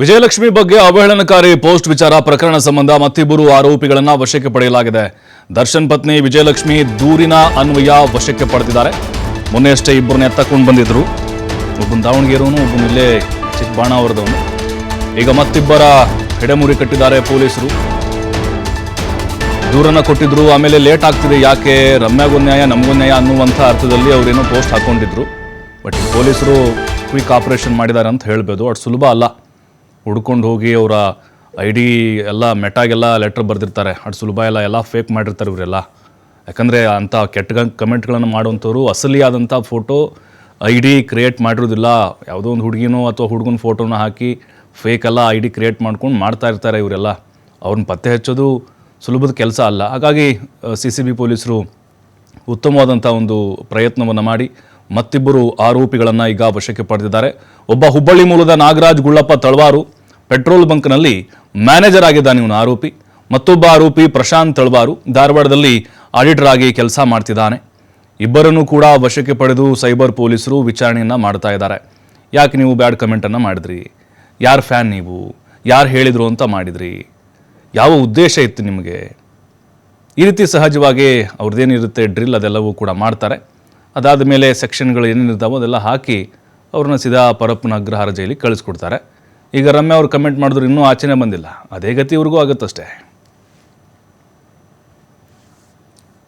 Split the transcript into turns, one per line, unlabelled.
ವಿಜಯಲಕ್ಷ್ಮಿ ಬಗ್ಗೆ ಅವಹೇಳನಕಾರಿ ಪೋಸ್ಟ್ ವಿಚಾರ ಪ್ರಕರಣ ಸಂಬಂಧ ಮತ್ತಿಬ್ಬರು ಆರೋಪಿಗಳನ್ನು ವಶಕ್ಕೆ ಪಡೆಯಲಾಗಿದೆ. ದರ್ಶನ್ ಪತ್ನಿ ವಿಜಯಲಕ್ಷ್ಮಿ ದೂರಿನ ಅನ್ವಯ ವಶಕ್ಕೆ ಪಡೆದಿದ್ದಾರೆ. ಮೊನ್ನೆಯಷ್ಟೇ ಇಬ್ಬರನ್ನ ಎತ್ತಕೊಂಡು ಬಂದಿದ್ರು. ಒಬ್ಬನ ದಾವಣಗೆರೆವನು ಒಬ್ಬನ ಇಲ್ಲೇ ಚಿಕ್ಕಬಾಣಾವರದವನು ಈಗ ಮತ್ತಿಬ್ಬರ ಹೆಡೆಮುರಿ ಕಟ್ಟಿದ್ದಾರೆ ಪೊಲೀಸರು. ದೂರನ್ನ ಕೊಟ್ಟಿದ್ರು, ಆಮೇಲೆ ಲೇಟ್ ಆಗ್ತಿದೆ, ಯಾಕೆ? ರಮ್ಯಾಗೊಂದು ನ್ಯಾಯ ನಮಗೊಂದು ನ್ಯಾಯ ಅನ್ನುವಂಥ ಅರ್ಥದಲ್ಲಿ ಅವರೇನೋ ಪೋಸ್ಟ್ ಹಾಕೊಂಡಿದ್ರು. ಬಟ್ ಪೊಲೀಸರು ಕ್ವಿಕ್ ಆಪರೇಷನ್ ಮಾಡಿದ್ದಾರೆ ಅಂತ ಹೇಳ್ಬೋದು. ಅಷ್ಟು ಸುಲಭ ಅಲ್ಲ. ಹುಡ್ಕೊಂಡು ಹೋಗಿ ಅವರ ಐ ಡಿ ಎಲ್ಲ ಮೆಟಾಗೆಲ್ಲ ಲೆಟ್ರ್ ಬರೆದಿರ್ತಾರೆ. ಅಷ್ಟು ಸುಲಭ ಎಲ್ಲ ಎಲ್ಲ ಫೇಕ್ ಮಾಡಿರ್ತಾರೆ ಇವರೆಲ್ಲ. ಯಾಕಂದರೆ ಅಂಥ ಕೆಟ್ಟ ಕಮೆಂಟ್ಗಳನ್ನು ಮಾಡುವಂಥವ್ರು ಅಸಲಿಯಾದಂಥ ಫೋಟೋ ಐ ಡಿ ಕ್ರಿಯೇಟ್ ಮಾಡಿರೋದಿಲ್ಲ. ಯಾವುದೋ ಒಂದು ಹುಡುಗಿನೋ ಅಥವಾ ಹುಡುಗನ ಫೋಟೋನ ಹಾಕಿ ಫೇಕ್ ಎಲ್ಲ ಐ ಡಿ ಕ್ರಿಯೇಟ್ ಮಾಡ್ಕೊಂಡು ಮಾಡ್ತಾ ಇರ್ತಾರೆ ಇವರೆಲ್ಲ. ಅವ್ರನ್ನ ಪತ್ತೆ ಹಚ್ಚೋದು ಸುಲಭದ ಕೆಲಸ ಅಲ್ಲ. ಹಾಗಾಗಿ ಸಿ ಸಿ ಬಿ ಪೊಲೀಸರು ಉತ್ತಮವಾದಂಥ ಒಂದು ಪ್ರಯತ್ನವನ್ನು ಮಾಡಿ ಮತ್ತಿಬ್ಬರು ಆರೋಪಿಗಳನ್ನು ಈಗ ವಶಕ್ಕೆ ಪಡೆದಿದ್ದಾರೆ. ಒಬ್ಬ ಹುಬ್ಬಳ್ಳಿ ಮೂಲದ ನಾಗರಾಜ್ ಗುಳ್ಳಪ್ಪ ತಳವಾರು ಪೆಟ್ರೋಲ್ ಬಂಕ್ನಲ್ಲಿ ಮ್ಯಾನೇಜರ್ ಆಗಿದ್ದಾನೆ ಇವನು ಆರೋಪಿ. ಮತ್ತೊಬ್ಬ ಆರೋಪಿ ಪ್ರಶಾಂತ್ ತಳವಾರು ಧಾರವಾಡದಲ್ಲಿ ಆಡಿಟರ್ ಆಗಿ ಕೆಲಸ ಮಾಡ್ತಿದ್ದಾನೆ. ಇಬ್ಬರನ್ನು ಕೂಡ ವಶಕ್ಕೆ ಪಡೆದು ಸೈಬರ್ ಪೊಲೀಸರು ವಿಚಾರಣೆಯನ್ನು ಮಾಡ್ತಾ ಇದ್ದಾರೆ. ಯಾಕೆ ನೀವು ಬ್ಯಾಡ್ ಕಮೆಂಟನ್ನು ಮಾಡಿದ್ರಿ? ಯಾರು ಫ್ಯಾನ್ ನೀವು? ಯಾರು ಹೇಳಿದರು ಅಂತ ಮಾಡಿದ್ರಿ? ಯಾವ ಉದ್ದೇಶ ಇತ್ತು ನಿಮಗೆ? ಈ ರೀತಿ ಸಹಜವಾಗಿ ಅವ್ರದ್ದೇನಿರುತ್ತೆ ಡ್ರಿಲ್ ಅದೆಲ್ಲವೂ ಕೂಡ ಮಾಡ್ತಾರೆ. ಅದಾದ ಮೇಲೆ ಸೆಕ್ಷನ್ಗಳು ಏನೇನಿರ್ತಾವೋ ಅದೆಲ್ಲ ಹಾಕಿ ಅವ್ರನ್ನ ಸೀದಾ ಪರಪ್ಪನ ಅಗ್ರಹಾರ ಜೈಲಿಗೆ ಕಳಿಸ್ಕೊಡ್ತಾರೆ. ಈಗ ರಮ್ಯಾ ಅವರು ಕಮೆಂಟ್ ಮಾಡಿದ್ರು ಇನ್ನೂ ಆಚೆನೇ ಬಂದಿಲ್ಲ. ಅದೇ ಗತಿ ಇವ್ರಿಗೂ ಆಗುತ್ತಷ್ಟೇ.